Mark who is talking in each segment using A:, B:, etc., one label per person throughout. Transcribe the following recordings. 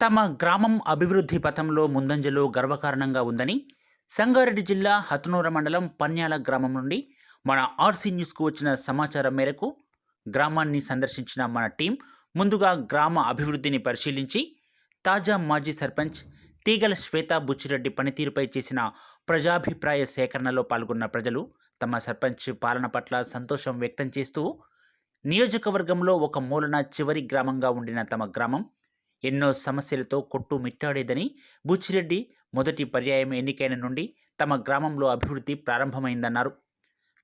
A: తమ గ్రామం అభివృద్ధి పథంలో ముందంజలో గర్వకారణంగా ఉందని సంగారెడ్డి జిల్లా హతనూర మండలం పన్యాల గ్రామం నుండి మన ఆర్సీ న్యూస్కు వచ్చిన సమాచారం మేరకు గ్రామాన్ని సందర్శించిన మన టీం ముందుగా గ్రామ అభివృద్ధిని పరిశీలించి తాజా మాజీ సర్పంచ్ తీగల శ్వేత బుచ్చిరెడ్డి పనితీరుపై చేసిన ప్రజాభిప్రాయ సేకరణలో పాల్గొన్న ప్రజలు తమ సర్పంచ్ పాలన పట్ల సంతోషం వ్యక్తం చేస్తూ నియోజకవర్గంలో ఒక మూలన చివరి గ్రామంగా ఉండిన తమ గ్రామం ఎన్నో సమస్యలతో కొట్టు మిట్టాడేదని బుచ్చిరెడ్డి మొదటి పర్యాయం ఎన్నికైన నుండి తమ గ్రామంలో అభివృద్ధి ప్రారంభమైందన్నారు.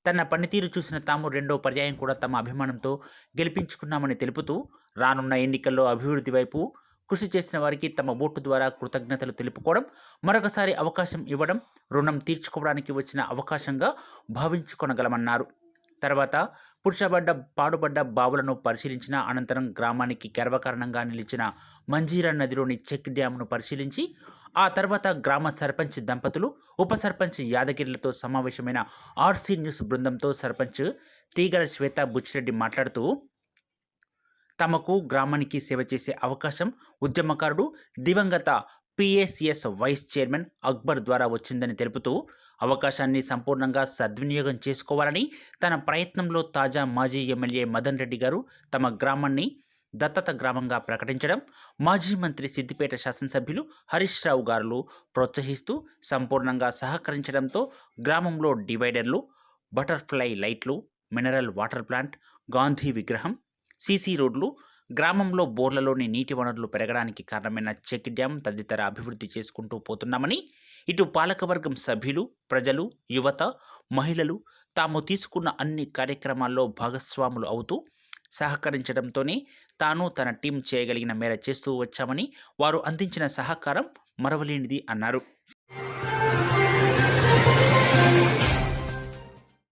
A: తన పనితీరు చూసిన తాము రెండో పర్యాయం కూడా తమ అభిమానంతో గెలిపించుకున్నామని తెలుపుతూ రానున్న ఎన్నికల్లో అభివృద్ధి వైపు కృషి చేసిన వారికి తమ ఓటు ద్వారా కృతజ్ఞతలు తెలుపుకోవడం మరొకసారి అవకాశం ఇవ్వడం రుణం తీర్చుకోవడానికి వచ్చిన అవకాశంగా భావించుకొనగలమన్నారు. తర్వాత పురుషబడ్డ పాడుబడ్డ బావులను పరిశీలించిన అనంతరం గ్రామానికి గర్వకారణంగా నిలిచిన మంజీరా నదిలోని చెక్ డ్యాంను పరిశీలించి ఆ తర్వాత గ్రామ సర్పంచ్ దంపతులు ఉప సర్పంచ్ యాదగిరిలతో సమావేశమైన ఆర్సీ న్యూస్ బృందంతో సర్పంచ్ తీగల శ్వేత బుచ్చిరెడ్డి మాట్లాడుతూ తమకు గ్రామానికి సేవ చేసే అవకాశం ఉద్యమకారుడు దివంగత పిఏసిఎస్ వైస్ చైర్మన్ అక్బర్ ద్వారా వచ్చిందని తెలుపుతూ అవకాశాన్ని సంపూర్ణంగా సద్వినియోగం చేసుకోవాలని తన ప్రయత్నంలో తాజా మాజీ ఎమ్మెల్యే మదన్ రెడ్డి గారు తమ గ్రామాన్ని దత్తత గ్రామంగా ప్రకటించడం మాజీ మంత్రి సిద్దిపేట శాసనసభ్యులు హరీష్ రావు గారులు ప్రోత్సహిస్తూ సంపూర్ణంగా సహకరించడంతో గ్రామంలో డివైడర్లు బటర్ఫ్లై లైట్లు మినరల్ వాటర్ ప్లాంట్ గాంధీ విగ్రహం సీసీ రోడ్లు గ్రామంలో బోర్లలోని నీటి వనరులు పెరగడానికి కారణమైన చెక్ డ్యాం తదితర అభివృద్ధి చేసుకుంటూ పోతున్నామని ఇటు పాలకవర్గం సభ్యులు ప్రజలు యువత మహిళలు తాము తీసుకున్న అన్ని కార్యక్రమాల్లో భాగస్వాములు అవుతూ సహకరించడంతోనే తాను తన టీం చేయగలిగిన మేర చేస్తూ వచ్చామని వారు అందించిన సహకారం మరవలేనిది అన్నారు.